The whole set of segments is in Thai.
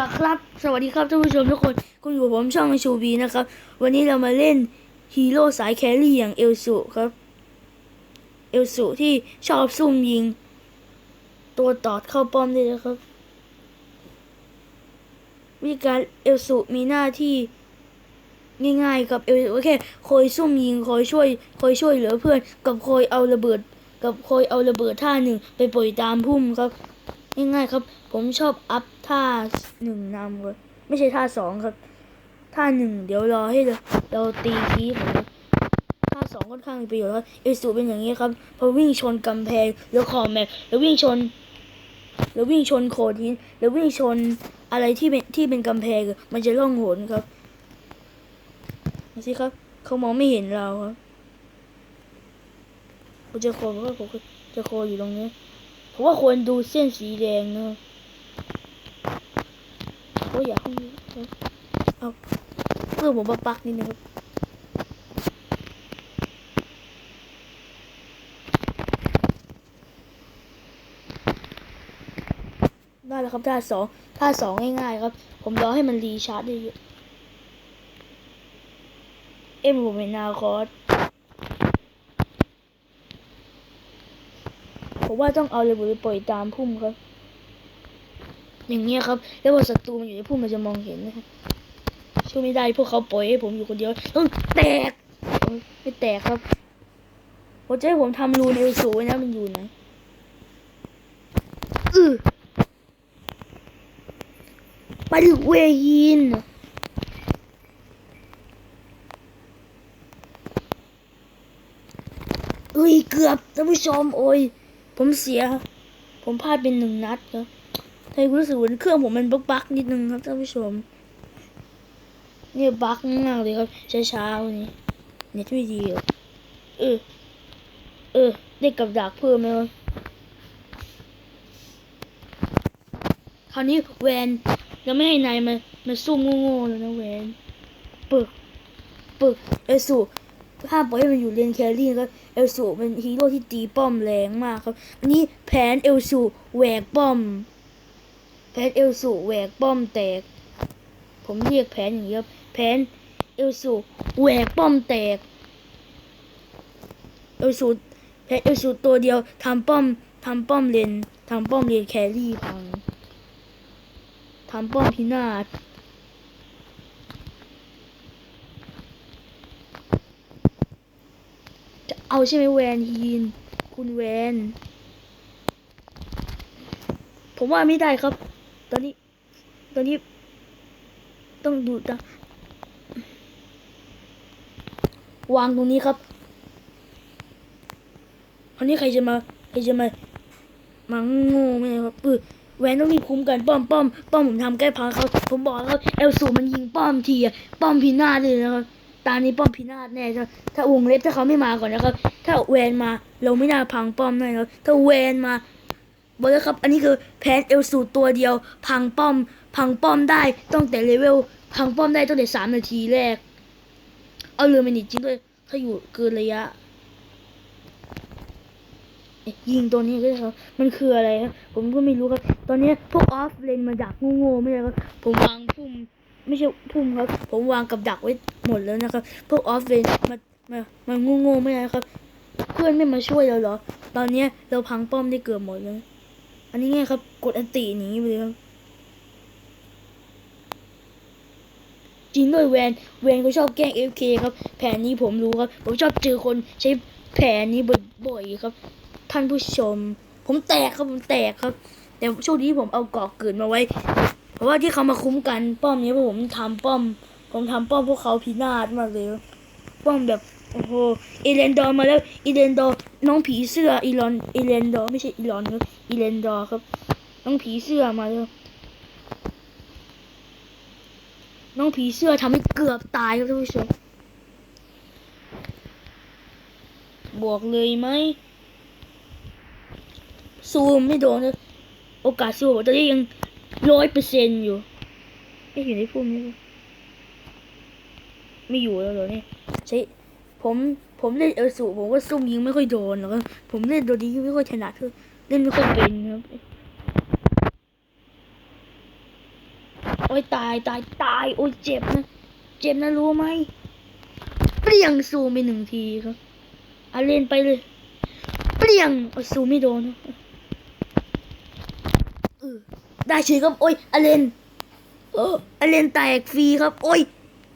ล่ะครับ สวัสดีครับท่านผู้ชมทุกคน คุณอยู่กับผมช่องชูบีนะครับ วันนี้เรามาเล่นฮีโร่สายแครี่อย่างเอลสุครับ เอลสุที่ชอบซุ่มยิง ตัวตอดเข้าป้อมได้เลยครับ วิธีการเอลสุมีหน้าที่ง่ายๆกับเอลสุก็แค่คอยซุ่มยิงคอยช่วยคอยช่วยเหลือเพื่อน กับคอยเอาระเบิด กับคอยเอาระเบิดท่าหนึ่งไปปล่อยตามพุ่มครับ ง่ายๆครับ ผมชอบอัพท่าหนึ่งนำครับไม่ใช่ท่าสองครับ ท่าหนึ่งเดี๋ยวรอให้เราเราตีคีบครับท่าสองค่อนข้างมีประโยชน์ครับเอสูเป็นอย่างนี้ครับพอวิ่งชนกำแพงแล้วคอแมปแล้ววิ่งชน แล้ววิ่งชนโขดหินแล้ววิ่งชนอะไรที่เป็นที่เป็นกำแพงมันจะล่องหนครับดูสิครับ เขามองไม่เห็นเราครับผมจะโคเพราะผมจะโคอยู่ตรงนี้ผมว่าควรดูเส้นสีแดงนะ ก็อยากให้เอาเพื่อผมมาปักนิดนึงครับได้แล้วครับท่าสองท่าสองง่ายๆครับ ผมรอให้มันรีชาร์จได้เยอะเอ็มผมเป็นนาคอสผมว่าต้องเอาเลยบุไปปล่อยตามพุ่มครับ อย่างเงี้ยครับ แล้วพอศัตรูมันอยู่ในพุ่มมันจะมองเห็นนะครับช่วยไม่ได้พวกเขาปล่อยให้ผมอยู่คนเดียวต้องแตกไม่แตกครับผมจะให้ผมทำรูในอลสูนะมันอยู่ไหนอือไปถึงเวยินเอ้ยเกือบท่านผู้ชมโอ้ย ผมเสีย ผมพลาดเป็นหนึ่งนัดครับ ทำไมรู้สึกเหมือนเครื่องผมมันบักๆนิดนึงครับท่านผู้ชมเนี่ยบักมากเลยครับช้าๆนี้เน็ตไม่ดีเออเออได้กับดักเพิ่มไหมวคราวนี้แวนยังไม่ให้นายมามาซุ่มโง่ๆเลยนะแวนปึกปึกเอลสูห้าปล่อยให้มันอยู่เลนแครี่ครับเอลสูเป็นฮีโร่ที่ตีป้อมแรงมากครับ อันนี้แผนเอลสูแหวกป้อม แผนเอลสูแหวกป้อมแตก ผมเรียกแผนอย่างนี้ครับแผนเอลสูแหวกป้อมแตก เอลสูแผนเอลสูตัวเดียวทำป้อมทำป้อมเลนทำป้อมเลนแครี่พังทำป้อมพินาศจะเอาใช่ไหมแวนฮีน คุณแวน ผมว่าไม่ได้ครับ อนนี้ ตอนนี้ ต้องดูนะวางตรงนี้ครับคราวนี้ใครจะมา ใครจะมามาโง่ไหมครับปือแวนต้องมีคุ้มกันป้อมป้อมป้อมผมทำใกล้พังเขาผมบอกแล้วเอลสูมันยิงป้อมทีอะป้อมพินาศเลยนะครับตานี้ป้อมพินาศแน่ถ้าถ้าวงเล็บถ้าเขาไม่มาก่อนนะครับ ถ้าแวนมาเราไม่น่าพังป้อมแน่ครับถ้าแวนมา บอกแล้วครับ อันนี้คือแผนเอลสูตัวเดียว พังป้อม พังป้อมได้ตั้งแต่เลเวล พังป้อมได้ตั้งแต่สามนาทีแรก เอาเรือมันจริงด้วย ถ้าอยู่เกินระยะ ยิงตัวนี้ก็ได้ครับ มันคืออะไรครับ ผมก็ไม่รู้ครับ ตอนนี้พวกออฟเลนมาดักโง่ๆไม่ใช่ครับ ผมวางพุ่ม ไม่ใช่พุ่มครับ ผมวางกับดักไว้หมดแล้วนะครับ พวกออฟเลนมามามาโง่ๆไม่ได้ครับ เพื่อนไม่มาช่วยเราเหรอ ตอนนี้เราพังป้อมได้เกือบหมดเลย อันนี้ไงครับ กดอันติหนีไปเลยครับจริงด้วยแวนแวนก็ชอบแกล้งเอฟเคครับ แผนนี้ผมรู้ครับ ผมชอบเจอคนใช้แผนนี้บ่อยๆครับ ท่านผู้ชม ผมแตกครับผมแตกครับ แต่โชคดีที่ผมเอาเกาะเกิดมาไว้ เพราะว่าที่เขามาคุ้มกันป้อมนี้เพราะผมทำป้อม ผมทำป้อมพวกเขาพินาศมากเลย ป้อมแบบโอ้โหเอเลนดอร์มาแล้วเอเลนดอร์ น้องผีเสื้ออีลอนเอเลนดอไม่ใช่อีลอนครับเอเลนดอครับ น้องผีเสื้อมาแล้วน้องผีเสื้อทำให้เกือบตายครับท่านผู้ชมบวกเลยไหมซูมไม่โดนนะโอกาสซูมตอนนี้ยังร้อยเปอร์เซ็นต์อยู่ไม่อยู่ในพุ่มนี้ไม่อยู่แล้วเหรอเนี่ยใช่ผม ผมเล่นเอลสูผมว่าซุ่มยิงไม่ค่อยโดนหรอกครับผมเล่นตัวนี้ไม่ค่อยถนัดคือเล่นไม่ค่อยเป็นครับโอ้ยตายตายตายโอ้ยเจ็บนะเจ็บนะรู้ไหมเปรี้ยงซูมไปหนึ่งทีครับอาเลนไปเลย เปรี้ยงโอ้ยซูมไม่โดนเออได้เฉยครับโอ้ยอาเลนเอออาเลนแตกฟรีครับ โอ้ย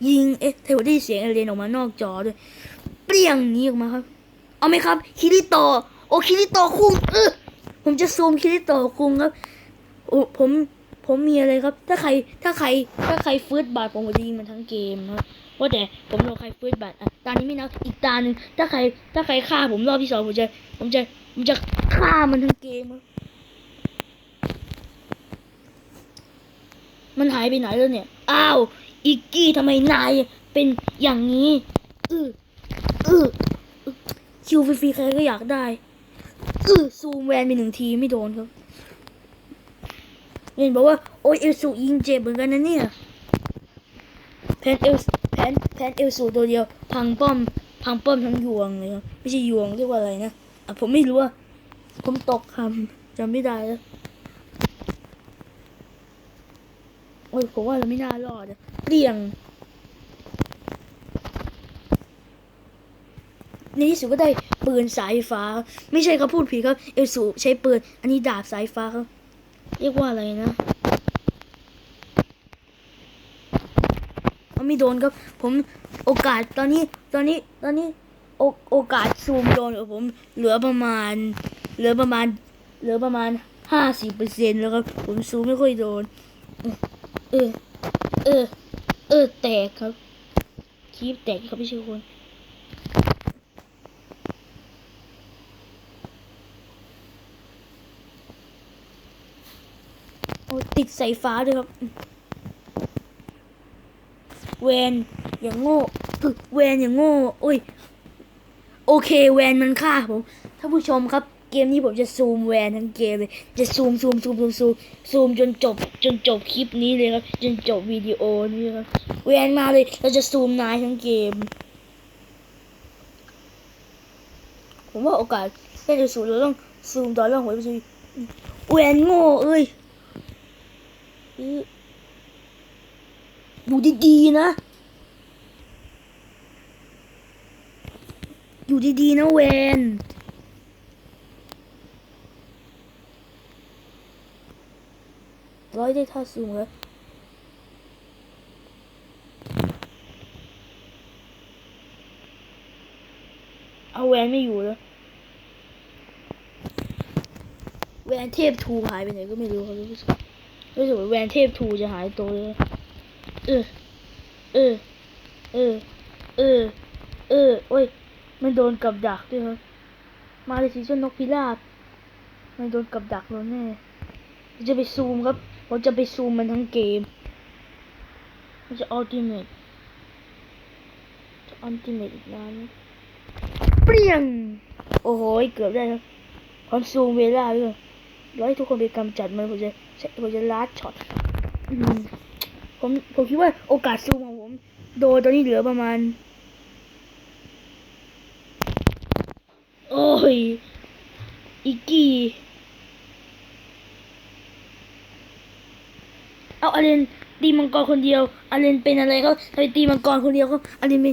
ยิงเอ๊ะเทวได้เสียงอาเลนออกมานอกจอด้วยี้ยงนี้ออกมาครับ เอาไหมครับคิริโตโอ้คิริโตคุงเออผมจะซูมคิริโตคุงครับโอ้ผมผมมีอะไรครับ ถ้าใครถ้าใครถ้าใครฟืดบาดผมจะยิงมันทั้งเกมครับว่าแต่ผมโดนใครฟืดบาดอะตานี้ไม่นับอีกตาหนึ่งถ้าใครถ้าใครฆ่าผมรอบที่สองผมจะผมจะผมจะฆ่ามันทั้งเกมครับมันหายไปไหนแล้วเนี่ย อ้าว อิกกี้ทำไมนายเป็นอย่างนี้ อือืออคิวฟรีๆใครก็อยากได้อือซูมแวนไปหนึ่งทีไม่โดนครับเห็นบอกว่าโอ้ยเอลสูยิงเจ็บเหมือนกันนะเนี่ยแพนเอลแพนแพนเอลสูตัวเดียว พังป้อม พังป้อมทั้งยวงเลยครับไม่ใช่ยวงเรียกว่าอะไรนะอะผมไม่รู้ว่า ผมตกคำจำไม่ได้แล้วโอ้ยผมว่าเราไม่น่ารอดเปลี่ยง ในที่สุดก็ได้ปืนสายฟ้า ไม่ใช่ครับพูดผิดครับ เอลสูใช้ปืน อันนี้ดาบสายฟ้าครับ เรียกว่าอะไรนะเอาไม่โดนครับ ผมโอกาสตอนนี้ตอนนี้ตอนนี้โอโอกาสซูมโดนของผมเหลือประมาณ เหลือประมาณ เหลือประมาณห้าสิบเปอร์เซ็นต์แล้วครับ ผมซูมไม่ค่อยโดน เออ เออ เออ แตกครับคลิปแตกครับพี่เชื่อคน โอ้ติดสายฟ้าด้วยครับแวนอย่างโง่อึแวนอย่างโง่โอ้ย โอเคแวนมันฆ่าผมท่านผู้ชมครับ เกมนี้ผมจะซูมแวนทั้งเกมเลย จะซูมซูมซูมซูมซูมซูมจนจบ จนจบคลิปนี้เลยครับ จนจบวิดีโอนี้ครับแวนมาเลย เราจะซูมนายทั้งเกม ผมว่าโอกาสแค่จะซูมเราต้องซูมตอนเรื่องหัวไปซูมแวนโง่เอ้ย อยู่ดีๆนะ อยู่ดีๆนะเวนร้อยได้ท่าสูงแล้วเอาแวนไม่อยู่แล้วแวนเทพทูหายไปไหนก็ไม่รู้ครับรู้สึก รู้สึกว่าแวนเทพทูจะหายตัวเลยเออเออเออเออเออโอ้ย มันโดนกับดักด้วยครับมาเลยสิเจ้านกพิราบมันโดนกับดักเราแน่จะไปซูมครับผมจะไปซูมมันทั้งเกมมันจะอัลติเมทจะอัลติเมทอีกนานเปรี้ยง โอ้โหเกือบได้ครับความซูมเวลาด้วยร้อยทุกคนไปกำจัดมันผมจะ ผมจะลัดช็อตผมผมคิดว่าโอกาสซูมของผม โดนตอนนี้เหลือประมาณ โอ้ย อีกกี้เอาอาเลนตีมังกรคนเดียวอาเลนเป็นอะไรเขาทำไมตีมังกรคนเดียวเขาอาเลนไม่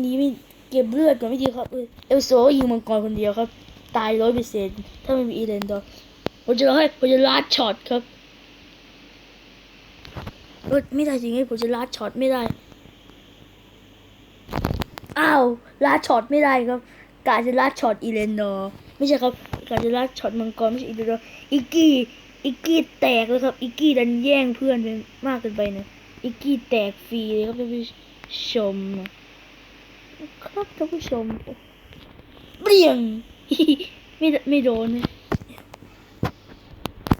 หนีไม่เก็บเลือดก่อนไม่ดีครับเออเอลโซยิงมังกรคนเดียวครับ ตายร้อยเปอร์เซ็นต์ถ้าไม่มีอีเลนดอร์ ผมจะให้ผมจะลัดช็อตครับเออไม่ได้จริงไงผมจะลัดช็อตไม่ได้ อ้าวลัดช็อตไม่ได้ครับกาจะลัดช็อตอีเลนดอร์ไม่ใช่ครับกาจะลัดช็อตมังกรไม่ใช่อีเลนดอร์อิกกี้อิกกี้แตกเลยครับอิกกี้ดันแย่งเพื่อนไปมากเกินไปนะอิกกี้แตกฟรีเลยครับท่านผู้ชมนะครับท่านผู้ชมเปรี้ยงไม่ไม่โดนเลย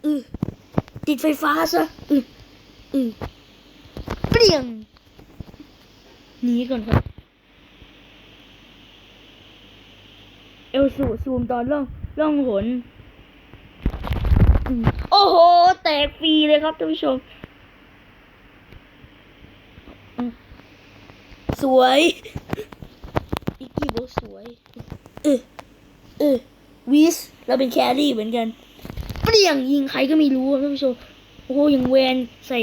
อือติดไฟฟ้าซะอืออือเปรี้ยงหนีก่อนครับ เอลสูซูมตอนล่องล่องหนอืมโอ้โห แตกฟรีเลยครับท่านผู้ชมอืมสวย อีกกี้บอกสวย เออเออวิส เราเป็นแครี่เหมือนกัน เปรี้ยงยิงใครก็ไม่รู้อะท่านผู้ชมโอ้โหอยังแวนใส่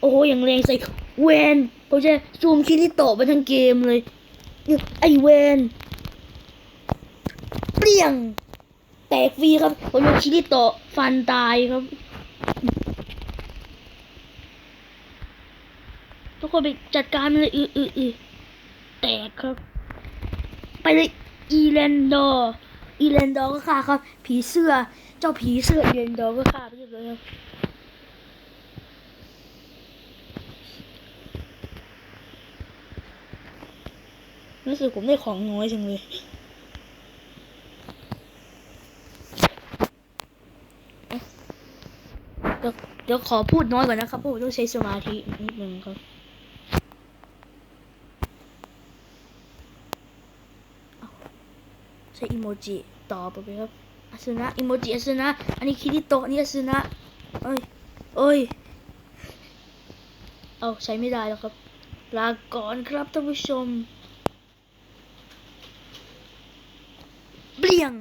โอ้โหอย่างแรงใส่เวนผมจะซูมคิริโตะไปทั้งเกมเลยไอเวนเปรี้ยง แตกฟรีครับผมโดนคิริโตฟันตายครับ ทุกคนไปจัดการมันเลยอืออืออือแตกครับ ไปเลยอีแลนดอร์ อีแลนดอร์ก็ฆ่าครับ ผีเสื้อ เจ้าผีเสื้ออีแลนดอร์ก็ฆ่าไปเรียบร้อยครับรู้สึกผมได้ของน้อยจังเลยเดี๋ยวเดี๋ยวขอพูดน้อยก่อนนะครับเพราะผมต้องใช้สมาธินิดนึงครับ ใช้อิโมจิต่อไปครับอาสนะอิโมจิอาสนะอันนี้คิริโตะนี่อาสนะเอ้ยเอ้ยเอาใช้ไม่ได้แล้วครับ ลาก่อนครับท่านผู้ชมเปลี่ยง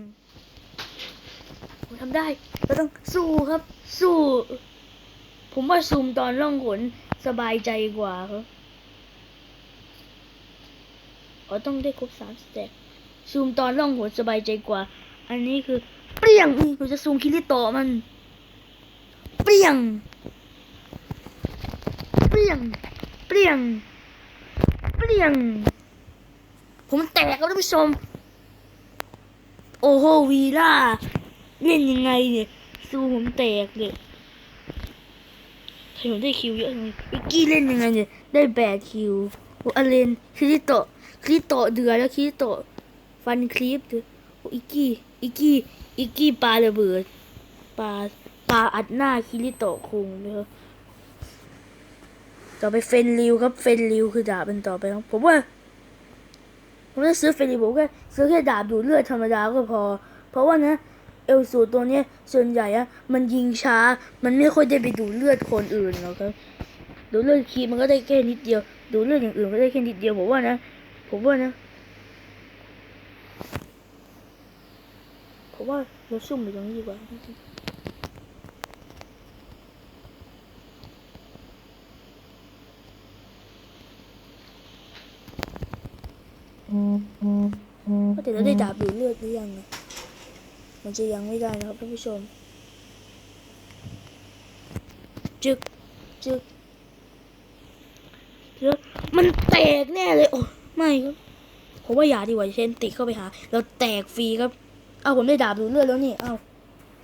ผมทำได้เราต้องสู้ครับ สู้ ผมว่าซูมตอนล่องหนสบายใจกว่าครับอ๋อต้องได้ครบสามสเต็ป ซูมตอนล่องหนสบายใจกว่า อันนี้คือเปรี้ยงนี่ผมจะซูมคิริโตมัน เปรี้ยง เปรี้ยง เปรี้ยง เปรี้ยง ผมแตกครับท่านผู้ชม โอ้โหวีล่าเล่นยังไงเนี่ยสู้ผมแตกเลยผมได้คิวเยอะจังวิกกี้เล่นยังไงเนี่ยได้แปดคิวโอ้อเลนคริโตคริโตเดือดแล้วคริโต ฟันคลิปคืออิกกี้อิกกี้อิกกี้ปลาระเบิดปลาปลาอัดหน้าคริโตะคุงเลยครับต่อไปเฟนริวครับเฟนริวคือดาบเป็นต่อไปครับผมว่าผมจะซื้อเฟนริผมก็ซื้อแค่ดาบดูดเลือดธรรมดาก็พอ เพราะว่านะเอลสูตัวเนี้ยส่วนใหญ่อะมันยิงช้า มันไม่ค่อยได้ไปดูเลือดคนอื่นหรอกครับ ดูเลือดคีมันก็ได้แค่นิดเดียว ดูเลือดอย่างอื่นก็ได้แค่นิดเดียวผมว่านะ ผมว่านะ ผมว่าเราซุ่มไปตรงนี้ดีกว่าว่าแต่เราได้ดาบดูดเลือดหรือยังนี่ยมันจะยังไม่ได้นะครับท่านผู้ชม จึกจึกจึกมันแตกแน่เลย โอ้ไม่ครับผมว่าอย่าดีกว่าเชนติเข้าไปหา เราแตกฟรีครับ อาผมได้ดาบดูเลือดแล้วนี่เอา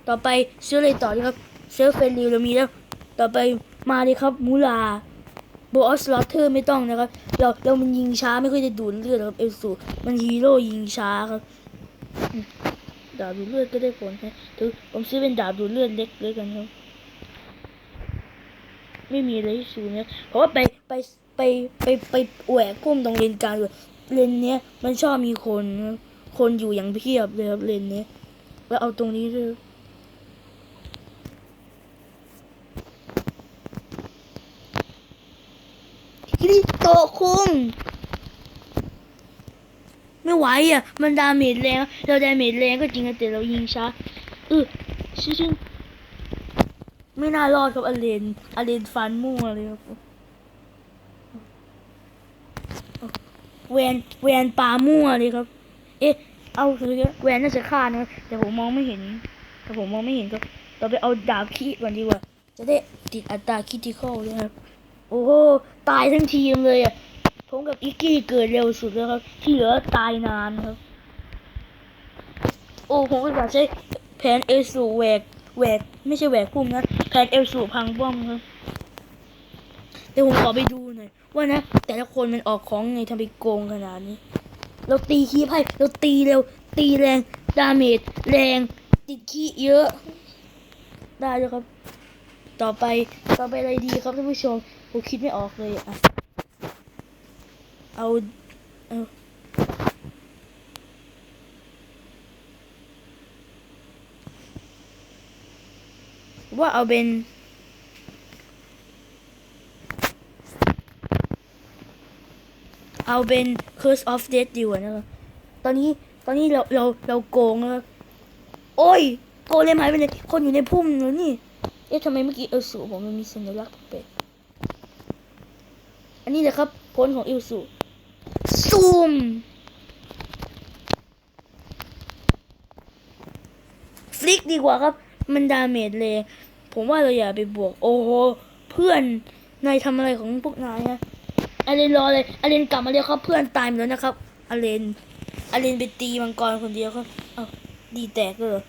ต่อไปซื้ออะไรต่อดีครับเซลเฟนริวเรามีแล้ว ต่อไปมาเลยครับมูลาโบอสลอตเทอร์ไม่ต้องนะครับ เราเรามันยิงช้าไม่ค่อยจะดูดเลือดครับเอลสูมันฮีโร่ยิงช้าครับดาบดูดเลือดก็ได้ผลนะถือผมซื้อเป็นดาบดูดเลือดเล็กเลยกันครับ ไม่มีอะไรที่สูงนะเพราะว่าไปไปไปไปไปแหวกกุ้มตรงเลนกลางเลยเลนเนี้ยมันชอบมีคนครับ คนอยู่อย่างเพียบเลยครับเลนเนี้ยแล้วเอาตรงนี้ด้วยคิริโตคุงไม่ไหวอะ มันดาเมจแรง เราดาเมจแรงก็จริงอะแต่เรายิงช้าเออชิชิไม่น่ารอดครับอเลนอเลนฟันมั่วเลยครับแวนแวนปลามั่วเลยครับ อ๊ะ เอาคือแวนน่าจะฆ่านะแต่ผมมองไม่เห็น แต่ผมมองไม่เห็นครับ เราไปเอาดาบคีก่อนดีกว่า จะได้ติดอัตราคิติคอลด้วยครับ โอ้โห ตายทั้งทีมเลยอะ ผมกับอิกกี้เกิดเร็วสุดแล้วครับ ที่เหลือตายนานครับ โอ้ผมก็อยากใช้แผนเอลสูแหวกแหวกไม่ใช่แหวกพุ่มนะแผนเอลสูพังป้อมครับเดี๋ยวผมขอไปดูหน่อยว่านะ แต่ละคนมันออกของไงทำไปโกงขนาดนี้ เราตีคีบให้เราตีเร็ว ตีแรง ดาเมจแรง ติดคีเยอะ ได้เลยครับ ต่อไป ต่อไปอะไรดีครับท่านผู้ชม ผมคิดไม่ออกเลยอะเอาเอาว่าเอาเป็น เอาเป็น Curse of Death ดีกว่านะครับตอนนี้ตอนนี้เราเราเราโกงแล้วโอ้ย โกเลมหายไปเลย คนอยู่ในพุ่มแล้วนี่ เอ๊ะทำไมเมื่อกี้เอลสูผมมันมีสัญลักษณ์แปลกอันนี้แหละครับผลของอิลสุซูมฟลิกดีกว่าครับ มันดาเมจเลย ผมว่าเราอย่าไปบวก โอ้โห เพื่อนนายทำอะไรของพวกนายฮะ อาเลนรอเลยอาเลนกลับมาเร็วครับเพื่อนตายหมดแล้วนะครับอาเลนอาเลนไปตีมังกรคนเดียวครับเอาดีแตกเลย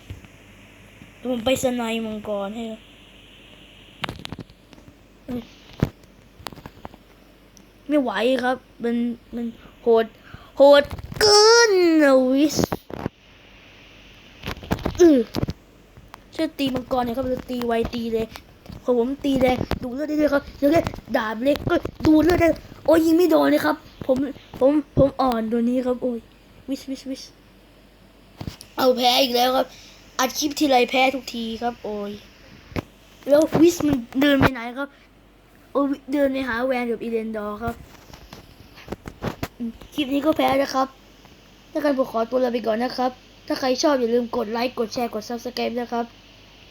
ผมไปสไนด์มังกรให้ไม่ไหวครับ มันมันโหด โหดเกินนะวิสอือช่วยตีมังกรหน่อยครับเราตีไวตีเลยพอผมตีแรงดูเลือดได้เลยครับแล้วก็ดาบเล็กก็ดูเลือดได้ โอ้ยยิงไม่โดนเลยครับ ผมผมผมอ่อนตัวนี้ครับโอ้ยวิสวิสวิสเอาแพ้อีกแล้วครับอัดคลิปทีไรแพ้ทุกทีครับ โอ้ยแล้ววิสมันเดินไปไหนครับ โอ้เดินไปหาแวนกับอีเดนดอร์ครับคลิปนี้ก็แพ้นะครับ ถ้าใครผมขอตัวลาไปก่อนนะครับ ถ้าใครชอบอย่าลืมกดไลค์กดแชร์กด subscribe นะครับ